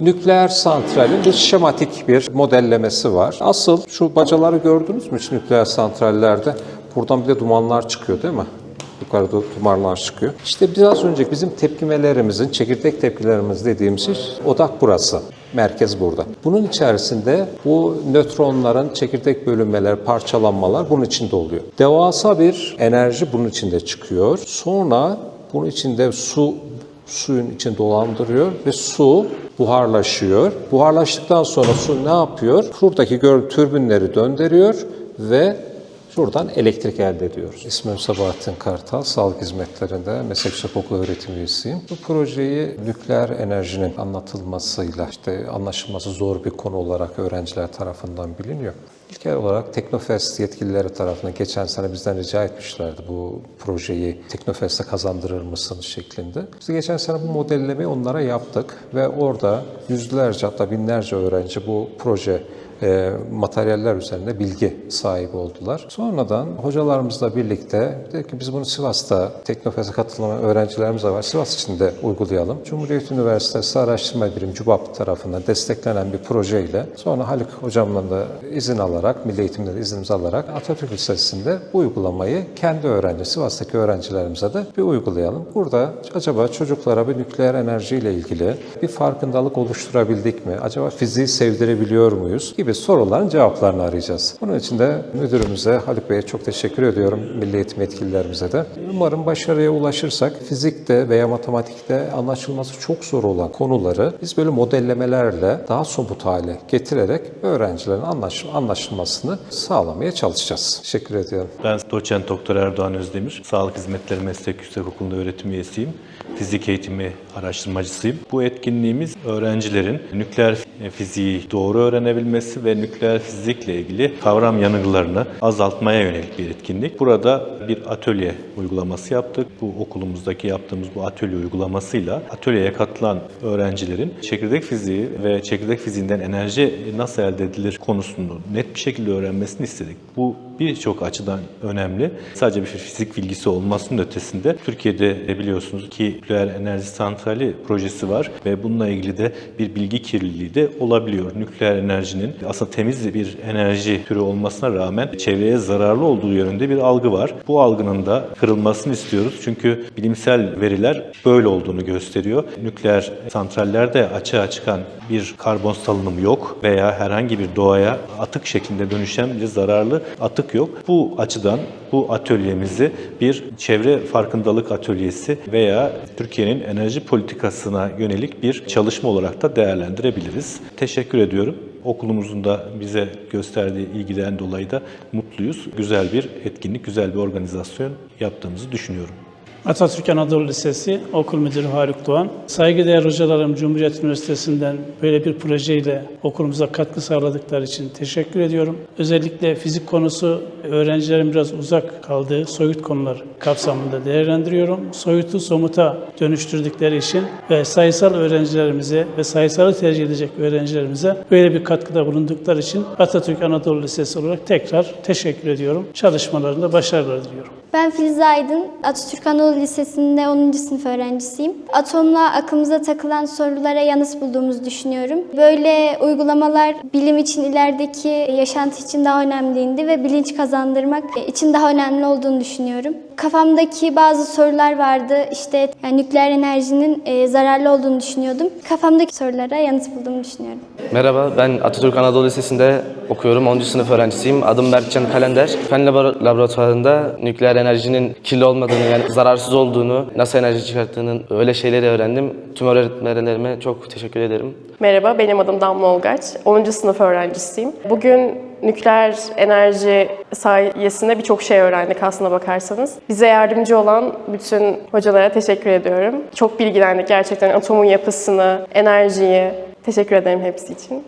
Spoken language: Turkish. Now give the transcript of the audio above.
Nükleer santralin bir şematik bir modellemesi var. Asıl şu bacaları gördünüz mü hiç nükleer santrallerde? Buradan bir de dumanlar çıkıyor değil mi? Yukarıda dumanlar çıkıyor. İşte biraz önce bizim tepkimelerimizin, çekirdek tepkilerimiz dediğimiz şey odak burası. Merkez burada. Bunun içerisinde bu nötronların çekirdek bölünmeler, parçalanmalar bunun içinde oluyor. Devasa bir enerji bunun içinde çıkıyor. Sonra bunun içinde su suyun içinde dolandırıyor ve su buharlaşıyor. Buharlaştıktan sonra su ne yapıyor? Şuradaki gör türbinleri döndürüyor ve şuradan elektrik elde ediyoruz. İsmim Sabahattin Kartal, sağlık hizmetlerinde meslek yüksekokulu öğretim üyesiyim. Bu projeyi nükleer enerjinin anlatılmasıyla, işte anlaşılması zor bir konu olarak öğrenciler tarafından biliniyor. İlk olarak Teknofest yetkilileri tarafından geçen sene bizden rica etmişlerdi bu projeyi Teknofest'e kazandırır mısınız şeklinde. Biz geçen sene bu modellemeyi onlara yaptık ve orada yüzlerce hatta binlerce öğrenci bu proje e, materyaller üzerinde bilgi sahibi oldular. Sonradan hocalarımızla birlikte dedik ki biz bunu Sivas'ta Teknofest'e katılan öğrencilerimiz de var. Sivas için de uygulayalım. Cumhuriyet Üniversitesi Araştırma Birimi CUBAP tarafından desteklenen bir projeyle sonra Haluk hocamla da izin alarak, Milli Eğitim'den de iznimizi alarak Atatürk Lisesi'nde bu uygulamayı kendi öğrenci, Sivas'taki öğrencilerimize de bir uygulayalım. Burada acaba çocuklara bir nükleer enerjiyle ilgili bir farkındalık oluşturabildik mi? Acaba fiziği sevdirebiliyor muyuz? gibi soruların cevaplarını arayacağız. Bunun için de müdürümüze, Haluk Bey'e çok teşekkür ediyorum. Milli Eğitim yetkililerimize de. Umarım başarıya ulaşırsak fizikte veya matematikte anlaşılması çok zor olan konuları biz böyle modellemelerle daha somut hale getirerek öğrencilerin anlaş anlaşılmasını sağlamaya çalışacağız. Teşekkür ediyorum. Ben doçent doktor Erdoğan Özdemir. Sağlık Hizmetleri Meslek Yüksekokulu'nda öğretim üyesiyim. Fizik eğitimi araştırmacısıyım. Bu etkinliğimiz öğrencilerin nükleer fiziği doğru öğrenebilmesi ve nükleer fizikle ilgili kavram yanılgılarını azaltmaya yönelik bir etkinlik. Burada bir atölye uygulaması yaptık. Bu okulumuzdaki yaptığımız bu atölye uygulamasıyla atölyeye katılan öğrencilerin çekirdek fiziği ve çekirdek fiziğinden enerji nasıl elde edilir konusunu net bir şekilde öğrenmesini istedik. Bu birçok açıdan önemli. Sadece bir fizik bilgisi olmasının ötesinde Türkiye'de biliyorsunuz ki nükleer enerji santrali projesi var ve bununla ilgili de bir bilgi kirliliği de olabiliyor. Nükleer enerjinin aslında temiz bir enerji türü olmasına rağmen çevreye zararlı olduğu yönünde bir algı var. Bu algının da kırılmasını istiyoruz. Çünkü bilimsel veriler böyle olduğunu gösteriyor. Nükleer santrallerde açığa çıkan bir karbon salınımı yok veya herhangi bir doğaya atık şeklinde dönüşen bir zararlı atık yok. Bu açıdan bu atölyemizi bir çevre farkındalık atölyesi veya Türkiye'nin enerji politikasına yönelik bir çalışma olarak da değerlendirebiliriz. Teşekkür ediyorum. Okulumuzun da bize gösterdiği ilgiden dolayı da mutluyuz. Güzel bir etkinlik, güzel bir organizasyon yaptığımızı düşünüyorum. Atatürk Anadolu Lisesi Okul Müdürü Haluk Doğan. Saygıdeğer hocalarım Cumhuriyet Üniversitesi'nden böyle bir projeyle okulumuza katkı sağladıkları için teşekkür ediyorum. Özellikle fizik konusu öğrencilerin biraz uzak kaldığı soyut konular kapsamında değerlendiriyorum. Soyutu somuta dönüştürdükleri için ve sayısal öğrencilerimize ve sayısalı tercih edecek öğrencilerimize böyle bir katkıda bulundukları için Atatürk Anadolu Lisesi olarak tekrar teşekkür ediyorum. Çalışmalarında başarılar diliyorum. Ben Filiz Aydın, Atatürk Anadolu Lisesi'nde 10. sınıf öğrencisiyim. Atomla aklımıza takılan sorulara yanıt bulduğumuzu düşünüyorum. Böyle uygulamalar bilim için ilerideki yaşantı için daha önemliydi ve bilinç kazandırmak için daha önemli olduğunu düşünüyorum. Kafamdaki bazı sorular vardı. İşte yani nükleer enerjinin e, zararlı olduğunu düşünüyordum. Kafamdaki sorulara yanıt bulduğumu düşünüyorum. Merhaba, ben Atatürk Anadolu Lisesi'nde okuyorum. 10. sınıf öğrencisiyim. Adım Berkcan Kalender. Fen labora- laboratuvarında nükleer enerjinin kirli olmadığını, yani zararsız olduğunu, nasıl enerji çıkarttığının öyle şeyleri öğrendim. Tüm öğretmenlerime çok teşekkür ederim. Merhaba, benim adım Damla Olgaç. 10. sınıf öğrencisiyim. Bugün nükleer enerji sayesinde birçok şey öğrendik aslına bakarsanız. Bize yardımcı olan bütün hocalara teşekkür ediyorum. Çok bilgilendik gerçekten atomun yapısını, enerjiyi. Teşekkür ederim hepsi için.